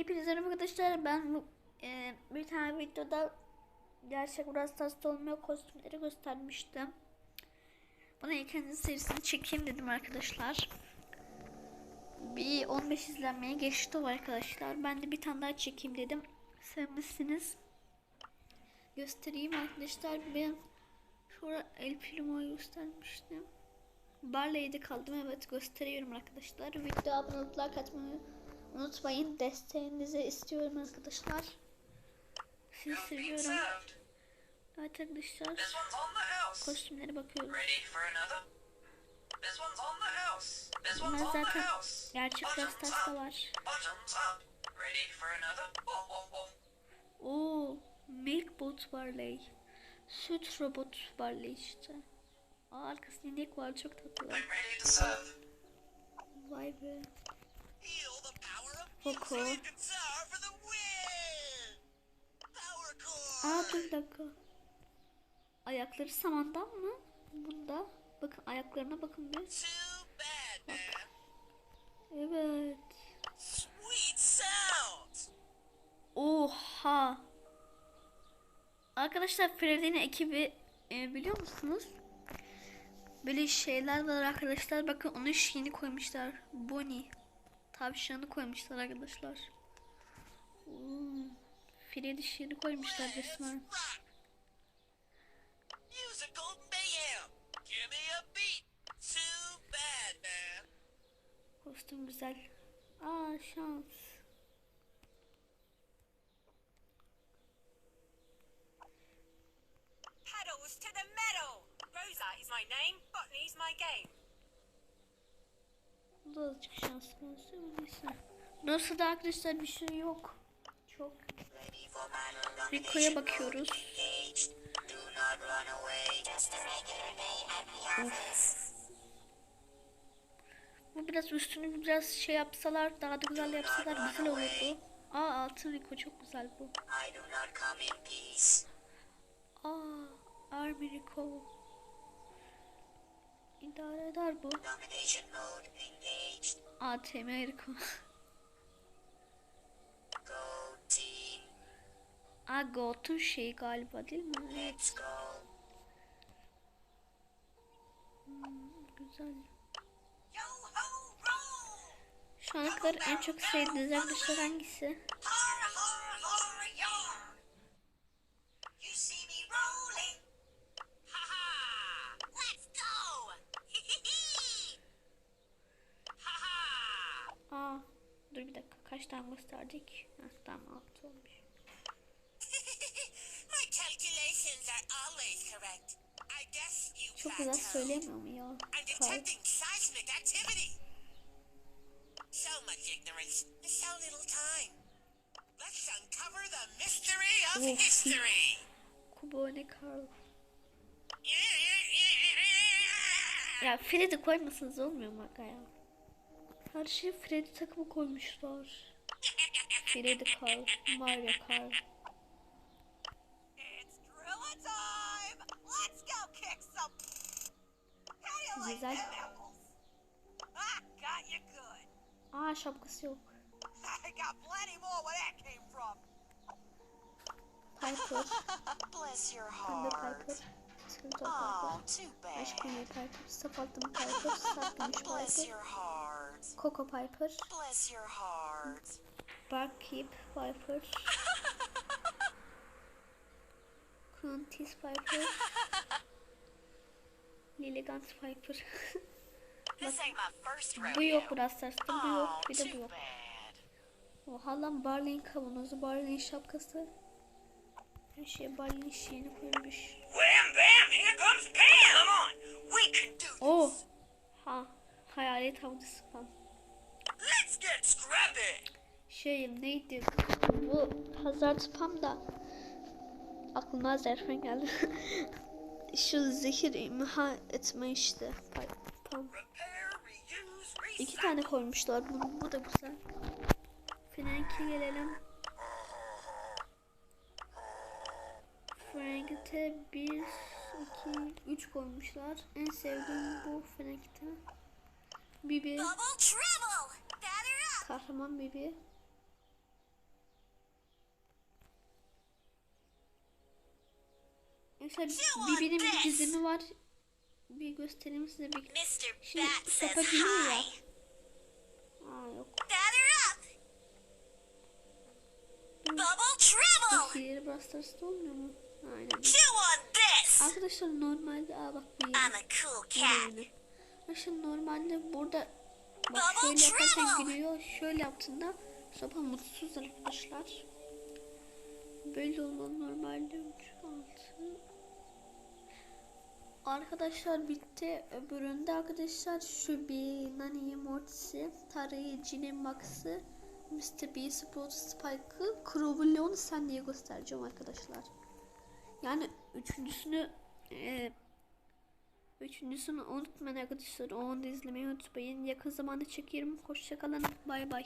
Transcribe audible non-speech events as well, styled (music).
Hepinize arkadaşlar. Ben e, bir tane videoda gerçek Brawl Stars'ta olmayan kostümleri göstermiştim. Buna ikinci serisini çekeyim dedim arkadaşlar. Bir 15 izlenmeye geçti o arkadaşlar. Ben de bir tane daha çekeyim dedim. Sevmişsiniz. Göstereyim arkadaşlar. Ben şurada El Primo'yu göstermiştim. Barley'de kaldım. Evet gösteriyorum arkadaşlar. Video abone olup like atmayı unutmayın. Desteğinizi istiyorum arkadaşlar. Sizi seviyorum. Evet arkadaşlar. Kostümlere bakıyoruz. Bunlar zaten gerçek Rastas'ta up. var. Oo, Milk Bot Barley. Süt Robot Barley işte. Aa, arkasında inek var çok tatlı. Vay be. Feel the power of Poco. Aa dur bir dakika. Ayakları samandan mı? Bunda. Bakın ayaklarına bakın bir. Man. Evet. Oha. Arkadaşlar Freddy'nin ekibi e, biliyor musunuz? Böyle şeyler var arkadaşlar. Bakın onun şeyini koymuşlar. Bonnie. Tavşanı koymuşlar arkadaşlar. Oo, Freddy şeyini koymuşlar resmen. Kostüm güzel. Aa şans. Paddles to the meadow! Rosa is my name, botany's my game. Bu da azıcık şans konusu ama neyse. Nasıl da arkadaşlar bir şey yok. Çok. Rico'ya bakıyoruz. Bu biraz üstünü biraz şey yapsalar daha da güzel yapsalar güzel olurdu. Aa altın Rico çok güzel bu. Aa Army Rico. İdare eder bu. ATM team. Aa Goat'un şeyi galiba değil mi? Evet roll. Şu ana kadar en çok sevdiğiniz arkadaşlar hangisi? And so little time. Let's uncover the mystery of Of. history. Kubone Carl. (laughs) Ya Freddy koymasanız olmuyor mu ya? Her şeyi Freddy takımı koymuşlar. Mario kick some. How you like Güzel. Aa şapkası yok. (laughs) That came from. Piper, (laughs) your Thunder Piper, Skeletor Piper, too Aşk Kuyu Piper, Piper, Saklamış Piper. Coco Piper, Bless your heart. Barkeep Piper, Kuntis Piper, Lilligant first bu yok Stars'ta, bu yok, bir de bu yok. Oha lan Barley'in kavanozu, Barley'in şapkası. Her şeye Barley'in şeyini koymuş. Wham bam, here comes Pam. On, we can do this. Oh! Ha, hayalet avcısı falan. Let's get scrappy. Şey neydi? Bu Hazard Spam da aklıma Zerfen geldi. (laughs) Şu zehir imha etme işte. Pam. İki tane koymuşlar. Bu, bu da güzel. Frank'e gelelim. Frank'te 1, 2, 3 koymuşlar. En sevdiğim bu Frank'te. Bibi, kahraman Bibi. Arkadaşlar bir benim bir dizimi var. Bir göstereyim size bir. Şimdi says geliyor ya. Aa yok. Bubble treble! Diğeri Brawl Stars'ta olmuyor mu? Aynen. Arkadaşlar normalde aa bak bu a cool. Arkadaşlar normalde burada bak şöyle yaparken trouble. gülüyor. Şöyle yaptığında sopa mutsuz arkadaşlar. Böyle olan normalde 3 6 Arkadaşlar bitti. Öbüründe arkadaşlar şu bir Nani Mortis'i, Tarayıcı'nın Max'ı, Mr. B, Sprout Spike'ı, Crow'un Leon'u sen diye göstereceğim arkadaşlar. Yani üçüncüsünü e, üçüncüsünü unutmayın arkadaşlar. Onu da izlemeyi unutmayın. Yakın zamanda çekerim. Hoşçakalın. Bay bay.